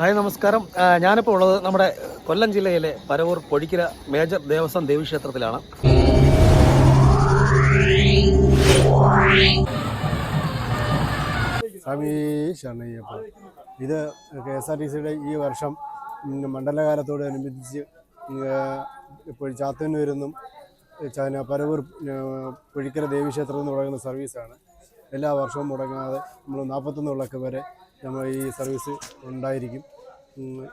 Hi നമസ്കാരം. ഞാനിപ്പോൾ ഉള്ളത് നമ്മുടെ കൊല്ലം ജില്ലയിലെ പരവൂർ പൊഴിക്കര മേജർ ദേവസ്വം ദേവീക്ഷേത്രത്തിലാണ്. സ്വാമി ഇത് കെ എസ് ആർ ടി സിയുടെ ഈ വർഷം മണ്ഡലകാലത്തോടനുബന്ധിച്ച് ഇപ്പോൾ ചന പരവൂർ പൊഴിക്കര ദേവീക്ഷേത്രത്തിൽ നിന്ന് തുടങ്ങുന്ന സർവീസാണ്. എല്ലാ വർഷവും മുടങ്ങാതെ നമ്മൾ നാൽപ്പത്തൊന്ന് വിളക്ക് വരെ നമ്മൾ ഈ സർവീസ് ഉണ്ടായിരിക്കും.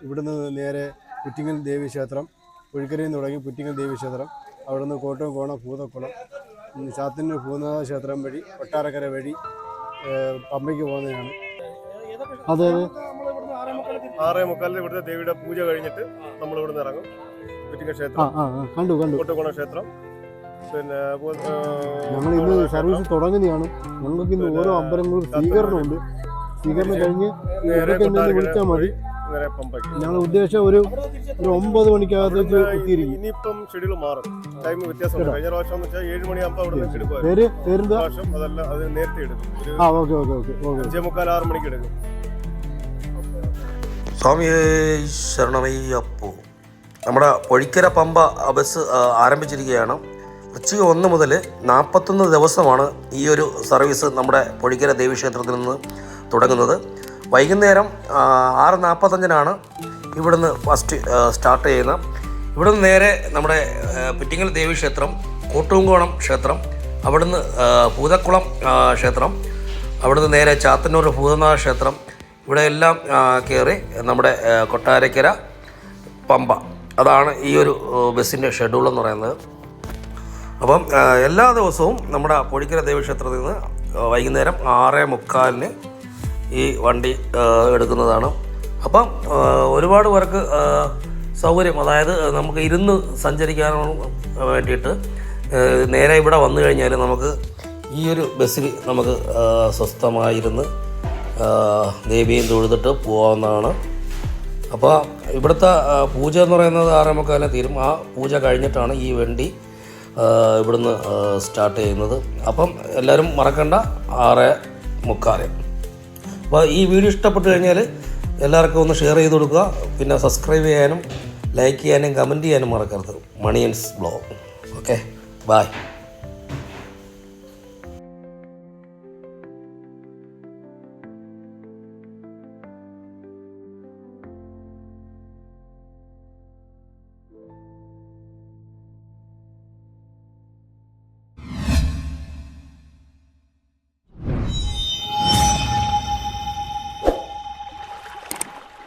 ഇവിടുന്ന് നേരെ പുറ്റിങ്ങൽ ദേവീക്ഷേത്രം പുഴിക്കരയിൽ നിന്ന് തുടങ്ങി പുറ്റിങ്ങൽ ദേവീക്ഷേത്രം അവിടുന്ന് കോട്ടയം കോണം ഭൂതക്കുളം ചാത്തന്നൂർ ഭൂതനാഥ ക്ഷേത്രം വഴി കൊട്ടാരക്കര വഴി പമ്പയ്ക്ക് പോകുന്നതാണ്. അതെ അതെ ആറേ മുക്കാലിന് ഇവിടുത്തെ ദേവിയുടെ പൂജ കഴിഞ്ഞിട്ട് നമ്മൾ ഇവിടുന്ന് ഇറങ്ങും. പുറ്റിങ്ങൽ ക്ഷേത്രം കണ്ടു കണ്ടു. കോട്ടക്കുളം ക്ഷേത്രം. പിന്നെ ഞങ്ങൾ ഇന്ന് സർവീസ് തുടങ്ങുന്നതാണ്. ഞങ്ങൾക്ക് ഇന്ന് ഓരോ അമ്പലങ്ങളും സ്വീകരണമുണ്ട്. സ്വീകരണം കഴിഞ്ഞ് വിളിച്ചാൽ മതി. ഞങ്ങൾ ഉദ്ദേശം ഒരു ഒരു ഒമ്പത് മണിക്കകത്തേക്ക് എത്തിയിരിക്കും. ഇനിയിപ്പം ഷെഡ്യൂൾ മാറും. ടൈം വ്യത്യാസം കഴിഞ്ഞ പ്രാവശ്യം എന്ന് വെച്ചാൽ ഏഴ് മണിയാകുമ്പോൾ അവിടെ നേരത്തെ എടുക്കും. ആ ഓക്കെ ഓക്കെ ഓക്കെ ഓക്കെ. അഞ്ചേ മുക്കാൽ ആറ് മണിക്ക് എടുക്കും. സ്വാമിയേ ശരണമയ്യപ്പോ. നമ്മുടെ പൊഴിക്കര പമ്പ ബസ് ആരംഭിച്ചിരിക്കുകയാണ്. ഉച്ചയ്ക്ക് ഒന്ന് മുതൽ നാൽപ്പത്തൊന്ന് ദിവസമാണ് ഈ ഒരു സർവീസ് നമ്മുടെ പൊഴിക്കര ദേവീക്ഷേത്രത്തിൽ നിന്ന് തുടങ്ങുന്നത്. വൈകുന്നേരം ആറ് നാൽപ്പത്തഞ്ചിനാണ് ഇവിടുന്ന് ഫസ്റ്റ് സ്റ്റാർട്ട് ചെയ്യുന്നത് ഇവിടുന്ന് നേരെ നമ്മുടെ ആ, ദേവി ക്ഷേത്രം കൂട്ടുംകോണം ക്ഷേത്രം അവിടുന്ന് ഭൂതക്കുളം ക്ഷേത്രം അവിടുന്ന് നേരെ ചാത്തന്നൂർ ഭൂതനാഥ ക്ഷേത്രം ഇവിടെ എല്ലാം കയറി നമ്മുടെ കൊട്ടാരക്കര പമ്പ. അതാണ് ഈ ഒരു ബസ്സിന്റെ ഷെഡ്യൂൾ എന്ന് പറയുന്നത്. അപ്പം എല്ലാ ദിവസവും നമ്മുടെ പൊടിക്കര ദേവീക്ഷേത്രത്തിൽ നിന്ന് വൈകുന്നേരം ആറ് മുക്കാലിന് ഈ വണ്ടി എടുക്കുന്നതാണ്. അപ്പം ഒരുപാട് പേർക്ക് സൗകര്യം അതായത് നമുക്ക് ഇരുന്ന് സഞ്ചരിക്കാൻ വേണ്ടിയിട്ട് നേരെ ഇവിടെ വന്നു കഴിഞ്ഞാൽ നമുക്ക് ഈ ഒരു ബസ്സിൽ നമുക്ക് സ്വസ്ഥമായിരുന്ന് ദേവിയും തൊഴുതിട്ട് പോകാവുന്നതാണ് അപ്പോൾ ഇവിടുത്തെ പൂജ എന്ന് പറയുന്നത് ആറേ മുക്കാലിന് തീരും. ആ പൂജ കഴിഞ്ഞിട്ടാണ് ഈ വണ്ടി ഇവിടുന്ന് സ്റ്റാർട്ട് ചെയ്യുന്നത്. അപ്പം എല്ലാവരും മറക്കണ്ട. ആറ് മുക്കാൽ. അപ്പോൾ ഈ വീഡിയോ ഇഷ്ടപ്പെട്ട് കഴിഞ്ഞാൽ എല്ലാവർക്കും ഒന്ന് ഷെയർ ചെയ്ത് കൊടുക്കുക. പിന്നെ സബ്സ്ക്രൈബ് ചെയ്യാനും ലൈക്ക് ചെയ്യാനും കമന്റ് ചെയ്യാനും മറക്കരുത്. മണിയൻസ് ബ്ലോഗ്. ഓക്കെ. ബായ്